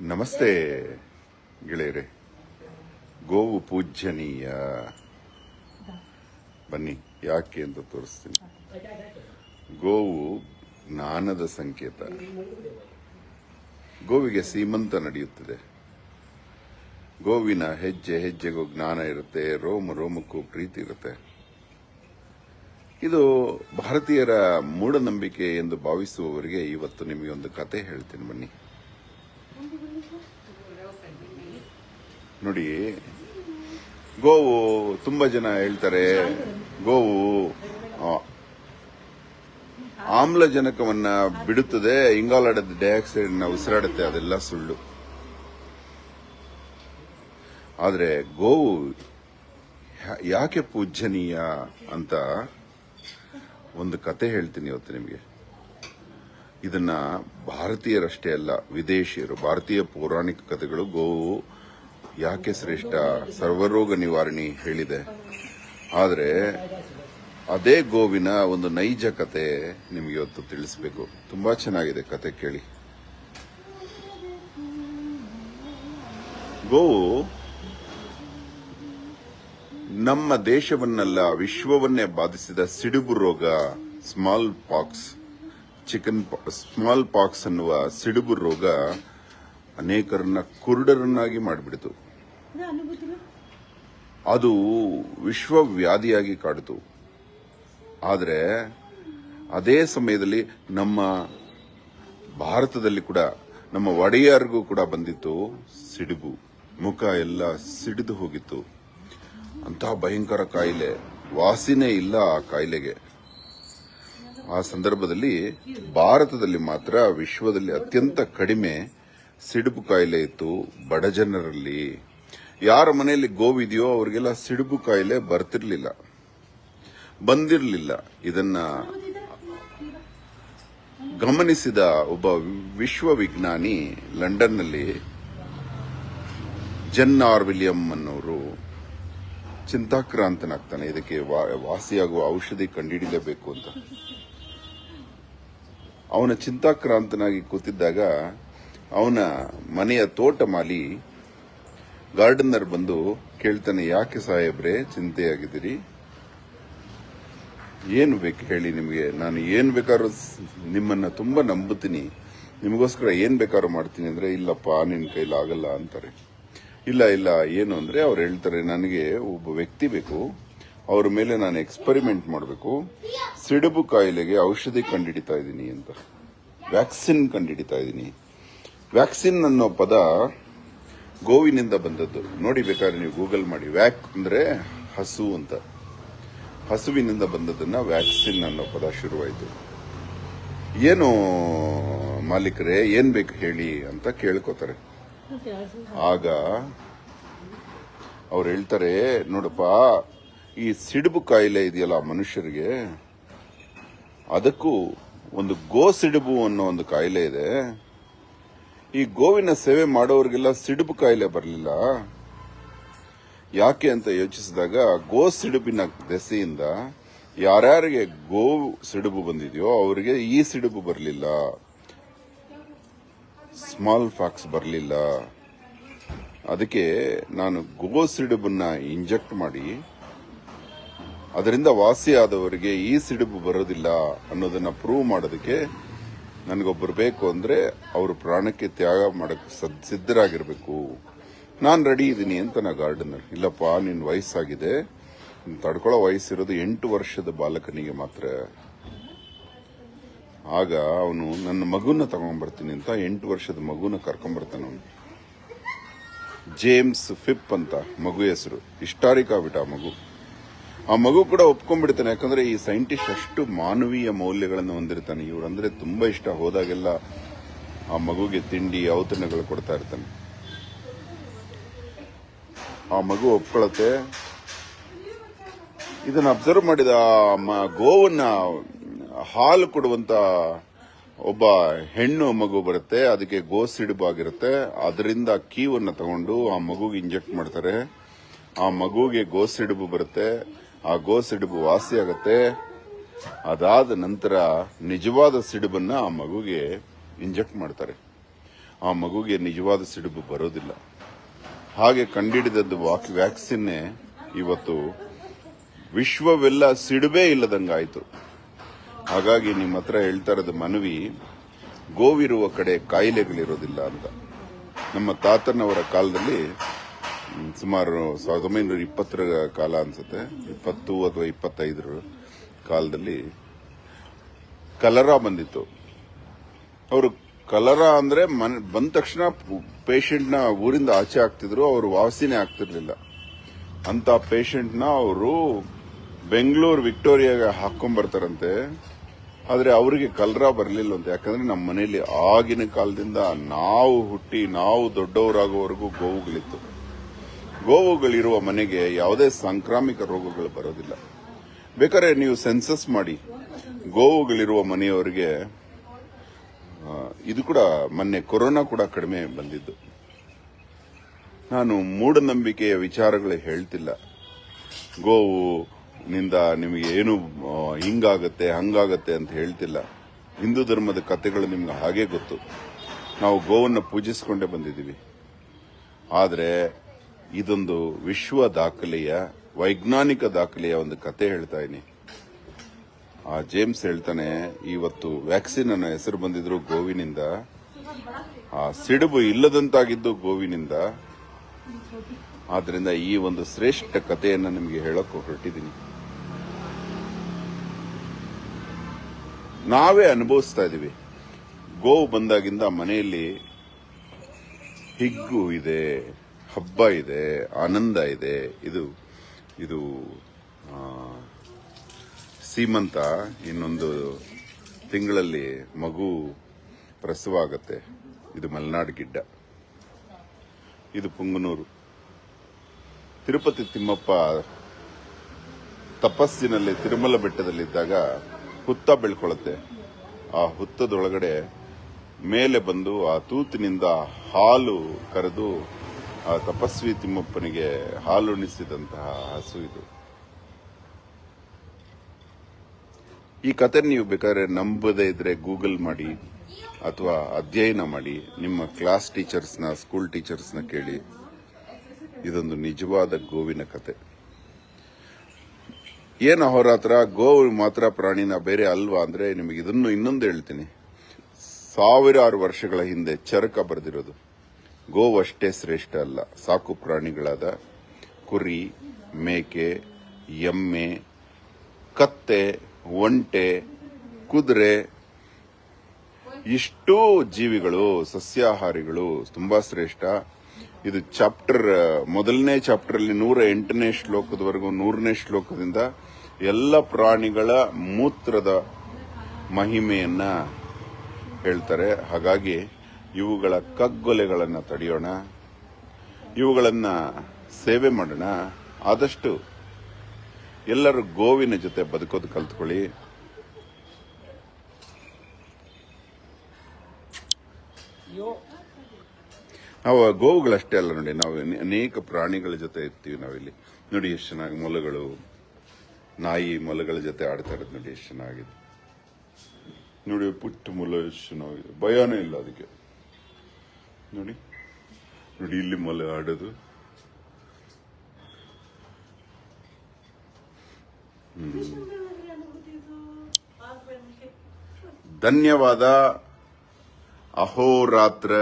ನಮಸ್ತೆ ಗೆಳೆಯರೆ. ಗೋವು ಪೂಜ್ಯನೀಯ. ಬನ್ನಿ, ಯಾಕೆ ಅಂತ ತೋರಿಸ್ತೀನಿ. ಗೋವು ಜ್ಞಾನದ ಸಂಕೇತ. ಗೋವಿಗೆ ಸೀಮಂತ ನಡೆಯುತ್ತದೆ. ಗೋವಿನ ಹೆಜ್ಜೆ ಹೆಜ್ಜೆಗೂ ಜ್ಞಾನ ಇರುತ್ತೆ, ರೋಮ ರೋಮಕ್ಕೂ ಪ್ರೀತಿ ಇರುತ್ತೆ. ಇದು ಭಾರತೀಯರ ಮೂಢನಂಬಿಕೆ ಎಂದು ಭಾವಿಸುವವರಿಗೆ ಇವತ್ತು ನಿಮಗೆ ಒಂದು ಕತೆ ಹೇಳ್ತೀನಿ ಬನ್ನಿ. ನೋಡಿ, ಗೋವು ತುಂಬಾ ಜನ ಹೇಳ್ತಾರೆ, ಗೋವು ಆಮ್ಲಜನಕವನ್ನ ಬಿಡುತ್ತದೆ, ಇಂಗಾಲದ ಡೈಆಕ್ಸೈಡ್ನ ಉಸಿರಾಡುತ್ತೆ, ಅದೆಲ್ಲ ಸುಳ್ಳು. ಆದ್ರೆ ಗೋವು ಯಾಕೆ ಪೂಜ್ಯನೀಯ ಅಂತ ಒಂದು ಕತೆ ಹೇಳ್ತೀನಿ ಇವತ್ತು ನಿಮಗೆ. ಇದನ್ನ ಭಾರತೀಯರಷ್ಟೇ ಅಲ್ಲ, ವಿದೇಶಿಯರು, ಭಾರತೀಯ ಪೌರಾಣಿಕ ಕಥೆಗಳು ಗೋವು ಯಾಕೆ ಶ್ರೇಷ್ಠ? ಸರ್ವರೋಗ ನಿವಾರಣೆ ಹೇಳಿದೆ. ಆದರೆ ಅದೇ ಗೋವಿನ ಒಂದು ನೈಜ ಕತೆ ನಿಮಗೆ ಇವತ್ತು ತಿಳಿಸ್ಬೇಕು. ತುಂಬಾ ಚೆನ್ನಾಗಿದೆ ಕತೆ ಕೇಳಿ. ಗೋವು ನಮ್ಮ ದೇಶವನ್ನೆಲ್ಲ ವಿಶ್ವವನ್ನೇ ಬಾಧಿಸಿದ ಸಿಡುಬು ರೋಗ smallpox. Chicken smallpox ಅನ್ನುವ ಸಿಡುಬು ರೋಗ ಅನೇಕರನ್ನ ಕುರುಡರನ್ನಾಗಿ ಮಾಡಿಬಿಡಿತು. ಅದು ವಿಶ್ವವ್ಯಾಧಿಯಾಗಿ ಕಾಡಿತು. ಆದರೆ ಅದೇ ಸಮಯದಲ್ಲಿ ನಮ್ಮ ಭಾರತದಲ್ಲಿ ಕೂಡ, ನಮ್ಮ ಒಡೆಯರಿಗೂ ಕೂಡ ಬಂದಿತ್ತು ಸಿಡುಬು. ಮುಖ ಎಲ್ಲ ಸಿಡಿದು ಹೋಗಿತ್ತು. ಅಂತಹ ಭಯಂಕರ ಕಾಯಿಲೆ. ವಾಸಿನೇ ಇಲ್ಲ ಆ ಕಾಯಿಲೆಗೆ. ಆ ಸಂದರ್ಭದಲ್ಲಿ ಭಾರತದಲ್ಲಿ ಮಾತ್ರ ವಿಶ್ವದಲ್ಲಿ ಅತ್ಯಂತ ಕಡಿಮೆ ಸಿಡುಬು ಕಾಯಿಲೆ ಇತ್ತು ಬಡ ಜನರಲ್ಲಿ. ಯಾರ ಮನೆಯಲ್ಲಿ ಗೋವಿದೆಯೋ ಅವರಿಗೆಲ್ಲ ಸಿಡುಬು ಕಾಯಿಲೆ ಬರ್ತಿರ್ಲಿಲ್ಲ. ಬಂದಿರಲಿಲ್ಲ. ಇದನ್ನ ಗಮನಿಸಿದ ಒಬ್ಬ ವಿಶ್ವವಿಜ್ಞಾನಿ ಲಂಡನ್ನಲ್ಲಿ ಜನ್ ಆರ್ ವಿಲಿಯಂ ಅನ್ನೋರು ಚಿಂತಾಕ್ರಾಂತನಾಗ್ತಾನೆ. ಇದಕ್ಕೆ ವಾಸಿಯಾಗುವ ಔಷಧಿ ಕಂಡುಹಿಡಿಯಲೇಬೇಕು ಅಂತ. ಅವನ ಚಿಂತಾಕ್ರಾಂತನಾಗಿ ಕೂತಿದ್ದಾಗ ಅವನ ಮನೆಯ ತೋಟ ಮಾಲಿ ಗಾರ್ಡನರ್ ಬಂದು ಕೇಳ್ತಾನೆ, ಯಾಕೆ ಸಾಹೇಬ್ರೆ ಚಿಂತೆಯಾಗಿದ್ದೀರಿ? ಏನು ಬೇಕು ಹೇಳಿ ನಿಮಗೆ. ನಾನು ಏನು ಬೇಕಾದ್ರೂ ನಿಮ್ಮನ್ನ ತುಂಬಾ ನಂಬುತ್ತೀನಿ. ನಿಮಗೋಸ್ಕರ ಏನು ಬೇಕಾದ್ರೂ ಮಾಡ್ತೀನಿ ಅಂದ್ರೆ, ಇಲ್ಲಪ್ಪ ನಿನ್ನ ಕೈಲಿ ಆಗಲ್ಲ ಅಂತಾರೆ. ಇಲ್ಲ ಇಲ್ಲ, ಏನು ಅಂದ್ರೆ ಅವ್ರು ಹೇಳ್ತಾರೆ, ನನಗೆ ಒಬ್ಬ ವ್ಯಕ್ತಿ ಬೇಕು. ಅವ್ರ ಮೇಲೆ ನಾನು ಎಕ್ಸ್ಪರಿಮೆಂಟ್ ಮಾಡಬೇಕು. ಸಿಡುಬು ಕಾಯಿಲೆಗೆ ಔಷಧಿ ಕಂಡುಹಿಡಿತಾ ಇದ್ದೀನಿ ಅಂತ ವ್ಯಾಕ್ಸಿನ್ ಕಂಡುಹಿಡಿತಾ ಇದ್ದೀನಿ. ವ್ಯಾಕ್ಸಿನ್ ಅನ್ನೋ ಪದ ಗೋವಿನಿಂದ ಬಂದದ್ದು. ನೋಡಿ ಬೇಕಾದ್ರೆ ನೀವು ಗೂಗಲ್ ಮಾಡಿ. ವ್ಯಾಕ್ ಅಂದ್ರೆ ಹಸು ಅಂತ. ಹಸುವಿನಿಂದ ಬಂದದನ್ನ ವ್ಯಾಕ್ಸಿನ್ ಅನ್ನೋ ಪದ ಶುರುವಾಯಿತು. ಏನು ಮಾಲೀಕರೇ, ಏನ್ ಬೇಕು ಹೇಳಿ ಅಂತ ಕೇಳ್ಕೊತಾರೆ. ಆಗ ಅವ್ರು ಹೇಳ್ತಾರೆ, ನೋಡಪ್ಪ, ಈ ಸಿಡುಬು ಕಾಯಿಲೆ ಇದೆಯಲ್ಲ ಮನುಷ್ಯರಿಗೆ, ಅದಕ್ಕೂ ಒಂದು ಗೋ ಸಿಡುಬು ಅನ್ನೋ ಒಂದು ಕಾಯಿಲೆ ಇದೆ. ಈ ಗೋವಿನ ಸೇವೆ ಮಾಡೋರಿಗೆಲ್ಲ ಸಿಡುಬು ಕಾಯಿಲೆ ಬರಲಿಲ್ಲ. ಯಾಕೆ ಅಂತ ಯೋಚಿಸಿದಾಗ ಗೋ ಸಿಡುಬಿನ ದೆಸೆಯಿಂದ ಯಾರ್ಯಾರಿಗೆ ಗೋ ಸಿಡುಬು ಬಂದಿದೆಯೋ ಅವರಿಗೆ ಈ ಸಿಡುಬು ಬರಲಿಲ್ಲ. ಸ್ಮಾಲ್ ಫಾಕ್ಸ್ ಬರಲಿಲ್ಲ. ಅದಕ್ಕೆ ನಾನು ಗೋ ಸಿಡುಬನ್ನ ಇಂಜೆಕ್ಟ್ ಮಾಡಿ, ಅದರಿಂದ ವಾಸಿಯಾದವರಿಗೆ ಈ ಸಿಡುಬು ಬರೋದಿಲ್ಲ ಅನ್ನೋದನ್ನ ಪ್ರೂವ್ ಮಾಡೋದಕ್ಕೆ ನನಗೊಬ್ಬರು ಬೇಕು ಅಂದರೆ ಅವರು ಪ್ರಾಣಕ್ಕೆ ತ್ಯಾಗ ಮಾಡೋಕ್ಕೆ ಸದ್- ಸಿದ್ಧರಾಗಿರಬೇಕು. ನಾನು ರೆಡಿ ಇದ್ದೀನಿ ಅಂತ ನಾ ಗಾರ್ಡನರ್ ಇಲ್ಲಪ್ಪ ನಿನ್ನ ವಯಸ್ಸಾಗಿದೆ. ತಡ್ಕೊಳ್ಳೋ ವಯಸ್ಸಿರೋದು ಎಂಟು ವರ್ಷದ ಬಾಲಕನಿಗೆ ಮಾತ್ರ. ಆಗ ಅವನು ನನ್ನ ಮಗುನ ತಗೊಂಡ್ಬರ್ತೀನಿ ಅಂತ ಎಂಟು ವರ್ಷದ ಮಗುನ ಕರ್ಕೊಂಡ್ಬರ್ತಾನೆ ಅವನು. ಜೇಮ್ಸ್ ಫಿಪ್ ಅಂತ ಮಗು ಹೆಸರು. ಹಿಸ್ಟಾರಿಕ್ ಆಗ್ಬಿಟ್ಟ ಆ ಮಗು. ಆ ಮಗು ಕೂಡ ಒಪ್ಕೊಂಡ್ಬಿಡ್ತಾನೆ. ಯಾಕಂದ್ರೆ ಈ ಸೈಂಟಿಸ್ಟ್ ಅಷ್ಟು ಮಾನವೀಯ ಮೌಲ್ಯಗಳನ್ನು ಹೊಂದಿರ್ತಾನೆ. ಇವ್ರಂದ್ರೆ ತುಂಬಾ ಇಷ್ಟ. ಹೋದಾಗೆಲ್ಲ ಆ ಮಗುಗೆ ತಿಂಡಿ, ಔತಣಗಳು ಕೊಡ್ತಾ ಇರ್ತಾನೆ. ಆ ಮಗು ಒಪ್ಕೊಳತ್ತೆ. ಇದನ್ನ ಅಬ್ಸರ್ವ್ ಮಾಡಿದ ಗೋವನ್ನ ಹಾಲು ಕೊಡುವಂತ ಒಬ್ಬ ಹೆಣ್ಣು ಮಗು ಬರುತ್ತೆ. ಅದಕ್ಕೆ ಗೋ ಸಿಡುಬು ಆಗಿರುತ್ತೆ. ಅದರಿಂದ ಕೀವನ್ನ ತಗೊಂಡು ಆ ಮಗುಗೆ ಇಂಜೆಕ್ಟ್ ಮಾಡ್ತಾರೆ. ಆ ಮಗುಗೆ ಗೋ ಸಿಡುಬು ಬರುತ್ತೆ. ಆ ಗೋ ಸಿಡುಬು ವಾಸಿಯಾಗತ್ತೆ ಅದಾದ ನಂತರ ನಿಜವಾದ ಸಿಡುಬನ್ನ ಆ ಮಗುಗೆ ಇಂಜೆಕ್ಟ್ ಮಾಡ್ತಾರೆ. ಆ ಮಗುಗೆ ನಿಜವಾದ ಸಿಡುಬು ಬರೋದಿಲ್ಲ. ಹಾಗೆ ಕಂಡಿಡಿದದ್ದು ವಾಕ್, ವ್ಯಾಕ್ಸಿನ್ನೇ ಇವತ್ತು ವಿಶ್ವವೆಲ್ಲ ಸಿಡುಬೇ ಇಲ್ಲದಂಗಾಯಿತು. ಹಾಗಾಗಿ ನಿಮ್ಮ ಹತ್ರ ಹೇಳ್ತಾ ಇರೋದು ಮನವಿ, ಗೋವಿರುವ ಕಡೆ ಕಾಯಿಲೆಗಳಿರೋದಿಲ್ಲ ಅಂತ. ನಮ್ಮ ತಾತನವರ ಕಾಲದಲ್ಲಿ ಸುಮಾರು ಸಾವಿರದ ಒಂಬೈನೂರ ಇಪ್ಪತ್ತರ ಕಾಲ ಅನ್ಸುತ್ತೆ. ಇಪ್ಪತ್ತು ಅಥವಾ ಇಪ್ಪತ್ತೈದರ ಕಾಲದಲ್ಲಿ ಕಲರ ಬಂದಿತ್ತು. ಅವರು ಕಲರ ಅಂದ್ರೆ ಮನೆ, ಬಂದ ತಕ್ಷಣ ಪೇಷಂಟ್ನ ಊರಿಂದ ಆಚೆ ಆಗ್ತಿದ್ರು, ಅವರು ವಾಸಿನೇ ಆಗ್ತಿರ್ಲಿಲ್ಲ. ಅಂತ ಪೇಷಂಟ್ನ ಅವರು ಬೆಂಗಳೂರು ವಿಕ್ಟೋರಿಯಾಗೆ ಹಾಕೊಂಡ್ ಆದರೆ ಆದ್ರೆ ಅವರಿಗೆ ಕಲರ ಬರಲಿಲ್ಲ ಅಂತ. ಯಾಕಂದ್ರೆ ನಮ್ಮ ಮನೆಯಲ್ಲಿ ಆಗಿನ ಕಾಲದಿಂದ ನಾವು ಹುಟ್ಟಿ ನಾವು ದೊಡ್ಡವರಾಗೋವರೆಗೂ ಗೋವುಗಳಿತ್ತು. ಗೋವುಗಳಿರುವ ಮನೆಗೆ ಯಾವುದೇ ಸಾಂಕ್ರಾಮಿಕ ರೋಗಗಳು ಬರೋದಿಲ್ಲ. ಬೇಕಾದ್ರೆ ನೀವು ಸೆನ್ಸಸ್ ಮಾಡಿ, ಗೋವುಗಳಿರುವ ಮನೆಯವರಿಗೆ ಇದು ಕೂಡ ಮೊನ್ನೆ ಕೊರೋನಾ ಕೂಡ ಕಡಿಮೆ ಬಂದಿದ್ದು. ನಾನು ಮೂಢನಂಬಿಕೆಯ ವಿಚಾರಗಳು ಹೇಳ್ತಿಲ್ಲ. ಗೋವು ನಿಂದ ನಿಮಗೆ ಏನು ಹಿಂಗಾಗತ್ತೆ, ಹಂಗಾಗತ್ತೆ ಅಂತ ಹೇಳ್ತಿಲ್ಲ. ಹಿಂದೂ ಧರ್ಮದ ಕಥೆಗಳು ನಿಮ್ಗೆ ಹಾಗೆ ಗೊತ್ತು. ನಾವು ಗೋವನ್ನು ಪೂಜಿಸ್ಕೊಂಡೇ ಬಂದಿದ್ದೀವಿ. ಆದರೆ ಇದೊಂದು ವಿಶ್ವ ದಾಖಲೆಯ, ವೈಜ್ಞಾನಿಕ ದಾಖಲೆಯ ಒಂದು ಕತೆ ಹೇಳ್ತಾ ಇದ್ದೀನಿ. ಆ ಜೇಮ್ಸ್ ಹೇಳ್ತಾನೆ, ಇವತ್ತು ವ್ಯಾಕ್ಸಿನ್ ಅನ್ನೋ ಹೆಸರು ಬಂದಿದ್ರು ಗೋವಿನಿಂದ. ಆ ಸಿಡುಬು ಇಲ್ಲದಂತಾಗಿದ್ದು ಗೋವಿನಿಂದ. ಆದ್ರಿಂದ ಈ ಒಂದು ಶ್ರೇಷ್ಠ ಕಥೆಯನ್ನ ನಿಮಗೆ ಹೇಳಕ್ ಹೊರಟಿದ್ದೀನಿ. ನಾವೇ ಅನುಭವಿಸ್ತಾ ಇದೀವಿ ಗೋವು ಬಂದಾಗಿಂದ ಮನೆಯಲ್ಲಿ ಹಿಗ್ಗು ಇದೆ. ಹಬ್ಬ ಇದೆ, ಆನಂದ ಇದೆ, ಇದು ಇದು ಸೀಮಂತ ಇನ್ನೊಂದು ತಿಂಗಳಲ್ಲಿ ಮಗು ಪ್ರಸವ ಆಗತ್ತೆ ಇದು ಮಲೆನಾಡು ಗಿಡ್ಡ. ಇದು ಪುಂಗನೂರು. ತಿರುಪತಿ ತಿಮ್ಮಪ್ಪ ತಪಸ್ಸಿನಲ್ಲಿ ತಿರುಮಲ ಬೆಟ್ಟದಲ್ಲಿದ್ದಾಗ ಹುತ್ತ ಬೆಳ್ಕೊಳ್ಳುತ್ತೆ ಆ ಹುತ್ತದೊಳಗಡೆ ಮೇಲೆ ಬಂದು ಆ ತೂತಿನಿಂದ ಹಾಲು ಕರೆದು ಆ ತಪಸ್ವಿ ತಿಮ್ಮಪ್ಪನಿಗೆ ಹಾಲುಣಿಸಿದಂತಹ ಹಸು ಇದು. ಈ ಕತೆ ನೀವು ಬೇಕಾದ್ರೆ ನಂಬದೇ ಇದ್ರೆ ಗೂಗಲ್ ಮಾಡಿ ಅಥವಾ ಅಧ್ಯಯನ ಮಾಡಿ, ನಿಮ್ಮ ಕ್ಲಾಸ್ ಟೀಚರ್ಸ್ನ, ಸ್ಕೂಲ್ ಟೀಚರ್ಸ್ನ ಕೇಳಿ. ಇದೊಂದು ನಿಜವಾದ ಗೋವಿನ ಕತೆ. ಏನು ಅಹೋರಾತ್ರ? ಗೋವು ಮಾತ್ರ ಪ್ರಾಣಿನ ಬೇರೆ ಅಲ್ವಾ ಅಂದ್ರೆ ನಿಮಗೆ ಇದನ್ನು ಇನ್ನೊಂದು ಹೇಳ್ತೀನಿ. ಸಾವಿರಾರು ವರ್ಷಗಳ ಹಿಂದೆ ಚರಕ ಬರೆದಿರೋದು. ಗೋವು ಅಷ್ಟೇ ಶ್ರೇಷ್ಠ ಅಲ್ಲ. ಸಾಕು ಪ್ರಾಣಿಗಳಾದ ಕುರಿ, ಮೇಕೆ, ಎಮ್ಮೆ, ಕತ್ತೆ, ಒಂಟೆ, ಕುದುರೆ, ಇಷ್ಟೋ ಜೀವಿಗಳು, ಸಸ್ಯಾಹಾರಿಗಳು ತುಂಬಾ ಶ್ರೇಷ್ಠ. ಇದು ಚಾಪ್ಟರ್, ಮೊದಲನೇ ಚಾಪ್ಟರ್ ಅಲ್ಲಿ ನೂರ ಎಂಟನೇ ಶ್ಲೋಕದವರೆಗೂ, ನೂರನೇ ಶ್ಲೋಕದಿಂದ ಎಲ್ಲ ಪ್ರಾಣಿಗಳ ಮೂತ್ರದ ಮಹಿಮೆಯನ್ನ ಹೇಳ್ತಾರೆ. ಹಾಗಾಗಿ ಇವುಗಳ ಕಗ್ಗೊಲೆಗಳನ್ನು ತಡೆಯೋಣ ಇವುಗಳನ್ನು ಸೇವೆ ಮಾಡೋಣ. ಆದಷ್ಟು ಎಲ್ಲರೂ ಗೋವಿನ ಜೊತೆ ಬದುಕೋದು ಕಲ್ತ್ಕೊಳ್ಳಿ. ನಾವು ಗೋವುಗಳಷ್ಟೇ ಅಲ್ಲ ನೋಡಿ ನಾವು ಅನೇಕ ಪ್ರಾಣಿಗಳ ಜೊತೆ ಇರ್ತೀವಿ ನಾವಿಲ್ಲಿ. ನೋಡಿ ಎಷ್ಟು ಚೆನ್ನಾಗಿ ಮೊಲಗಳು ನಾಯಿ ಮೊಲಗಳ ಜೊತೆ ಆಡ್ತಾ ಇರೋದು ನೋಡಿ ಎಷ್ಟು ಚೆನ್ನಾಗಿದೆ. ನೋಡಿ ಪುಟ್ಟ ಮೊಲ ಎಷ್ಟು ಚೆನ್ನಾಗಿದೆ ಭಯನೇ ಇಲ್ಲ ಅದಕ್ಕೆ. ನೋಡಿ. ನೋಡಿ ಇಲ್ಲಿ ಮೊಲೆ ಆಡೋದು. ಧನ್ಯವಾದ. ಅಹೋರಾತ್ರ.